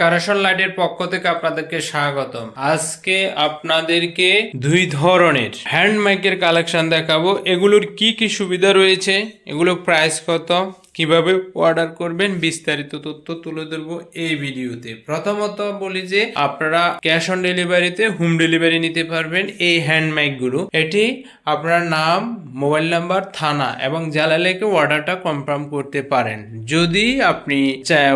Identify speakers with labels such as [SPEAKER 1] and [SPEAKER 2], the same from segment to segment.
[SPEAKER 1] কারেশন লাইটের পক্ষ থেকে আপনাদেরকে স্বাগতম। আজকে আপনাদেরকে দুই ধরনের হ্যান্ড মাইকের কালেকশন দেখাবো। এগুলোর কি কি সুবিধা রয়েছে? এগুলো প্রাইস কত? কীভাবে অর্ডার করবেন বিস্তারিত তথ্য তুলে ধরবো এই ভিডিওতে। প্রথমত বলি যে, আপনারা ক্যাশ অন ডেলিভারিতে হোম ডেলিভারি নিতে পারবেন এই হ্যান্ড মাইকগুলো এটি আপনার নাম মোবাইল নাম্বার থানা এবং জেলা লেখে অর্ডারটা কনফার্ম করতে পারেন। যদি আপনি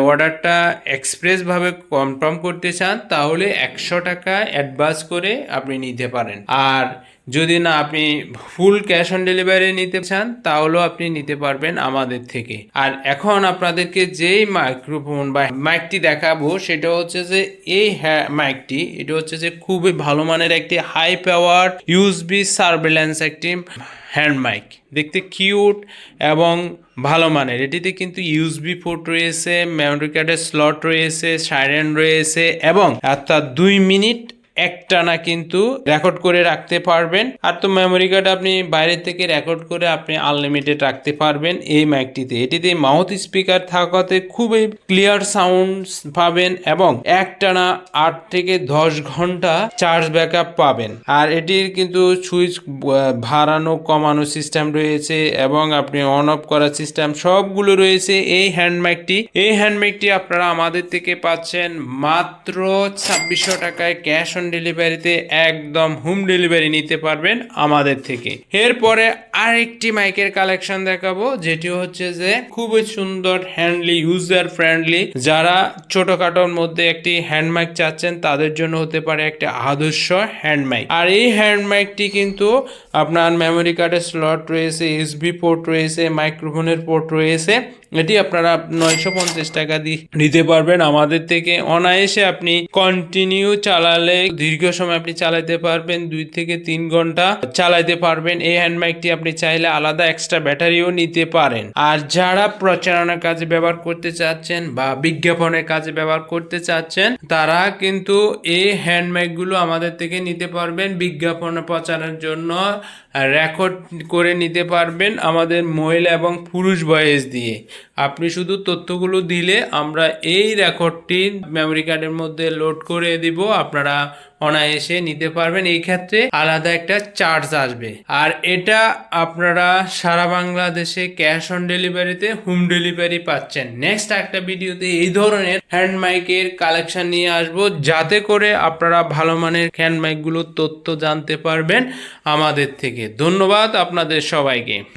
[SPEAKER 1] অর্ডারটা এক্সপ্রেস ভাবে কনফার্ম করতে চান, তাহলে একশো টাকা অ্যাডভান্স করে আপনি নিতে পারেন। আর যদি না আপনি ফুল ক্যাশ অন ডেলিভারি নিতে চান, তাহলেও আপনি নিতে পারবেন আমাদের থেকে। আর এখন আপনাদেরকে যেই মাইক্রোফোন বা মাইকটি দেখাবো, সেটা হচ্ছে যে এই মাইকটি এটা হচ্ছে যে খুবই ভালো মানের একটি হাই পাওয়ার ইউএসবি সার্ভেলেন্স একটি হ্যান্ড মাইক দেখতে কিউট এবং ভালো মানের। এটিতে কিন্তু ইউএসবি পোর্ট রয়েছে মেমোরি কার্ডের স্লট রয়েছে সাইরেন রয়েছে এবং অর্থাৎ দুই মিনিট একটানা কিন্তু রেকর্ড করে রাখতে পারবেন। আর তো মেমোরি কার্ড আপনি বাইরে থেকে রেকর্ড করে আপনি আনলিমিটেড রাখতে পারবেন এই মাইকটিতে এটিতে মাউথ স্পিকার থাকাতে খুবই ক্লিয়ার সাউন্ড পাবেন এবং একটানা আট থেকে দশ ঘণ্টা চার্জ ব্যাকআপ পাবেন। আর এটির কিন্তু সুইচ ভাড়ানো, কমানো সিস্টেম রয়েছে এবং আপনি অন অফ করার সিস্টেম সবগুলো রয়েছে। এই হ্যান্ড মাইকটি এই হ্যান্ড মাইকটি আপনারা আমাদের থেকে পাচ্ছেন মাত্র ছাব্বিশশো টাকায় ক্যাশ অন ডেলিভারিতে একদম হোম ডেলিভারি নিতে পারবেন আমাদের থেকে। এরপরে আরেকটি মাইকের কালেকশন দেখাবো, যেটি হচ্ছে যে খুবই সুন্দর হ্যান্ডলি ইউজার ফ্রেন্ডলি যারা ছোটখাটোর মধ্যে একটি হ্যান্ড মাইক চাচ্ছেন, তাদের জন্য হতে পারে একটা আদর্শ হ্যান্ড মাইক আর এই হ্যান্ড মাইকটি কিন্তু আপনার মেমোরি কার্ডের স্লট রয়েছে এসবি পোর্ট রয়েছে মাইক্রোফোনের পোর্ট রয়েছে। এটি আপনারা নয়শো পঞ্চাশ টাকা দিয়ে নিতে পারবেন আমাদের থেকে। অনায়াসে আপনি কন্টিনিউ চালালে দীর্ঘ সময় আপনি চালাইতে পারবেন, দুই থেকে তিন ঘণ্টা চালাইতে পারবেন। এই হ্যান্ড মাইকটি আপনি চাইলে আলাদা এক্সট্রা ব্যাটারিও নিতে পারেন। আর যারা প্রচারণার কাজে ব্যবহার করতে চাচ্ছেন বা বিজ্ঞাপনের কাজে ব্যবহার করতে চাচ্ছেন, তারা কিন্তু এই হ্যান্ড মাইকগুলো আমাদের থেকে নিতে পারবেন। বিজ্ঞাপন প্রচারের জন্য রেকর্ড করে নিতে পারবেন আমাদের মহিলা এবং পুরুষ বয়স দিয়ে। আপনি শুধু তথ্যগুলো দিলে আমরা এই রেকর্ডটি মেমোরি কার্ডের মধ্যে লোড করে দিব। আপনারা অনায়াসে নিতে পারবেন। এই ক্ষেত্রে আলাদা একটা চার্জ আসবে। আর এটা আপনারা সারা বাংলাদেশে ক্যাশ অন ডেলিভারিতে হোম ডেলিভারি পাচ্ছেন। নেক্সট একটা ভিডিওতে এই ধরনের হ্যান্ড মাইকের কালেকশন নিয়ে আসব। যাতে করে আপনারা ভালো মানের হ্যান্ড মাইকগুলোর তথ্য জানতে পারবেন আমাদের থেকে। ধন্যবাদ আপনাদের সবাইকে।